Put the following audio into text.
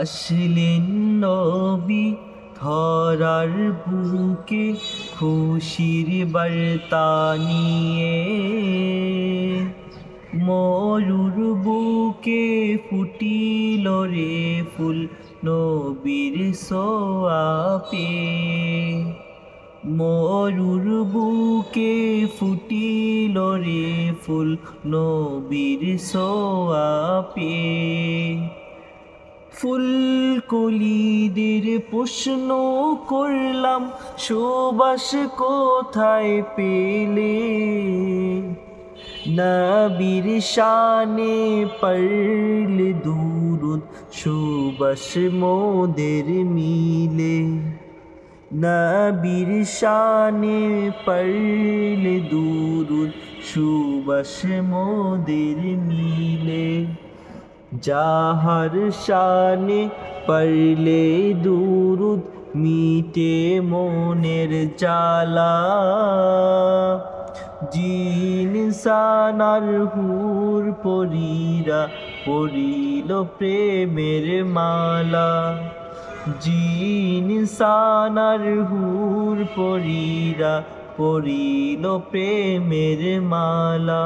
আসলেন নবী ধরার বুকে খুশির বার্তা নিয়ে। ময়ূর বুকে ফুটিল রে ফুল নবীর সোয়াপে। ময়ূর বুকে ফুটিল রে ফুল নবীর সোয়াপে। ফুলকলিদের প্রশ্ন করলাম সুবাস কোথায় পেলে? নবীর শানে পড়ল দুরুদ সুবাস মোদের মিলে। নবীর শানে পড়ল দুরুদ সুবাস মোদের মিলে। যাহার শানে পড়লে দুরুদ মিটে মনের জ্বালা জিন সানার হুর পরীরা পড়িল প্রেমের মালা। জিন সানার হুর পরীরা পড়িল প্রেমের মালা।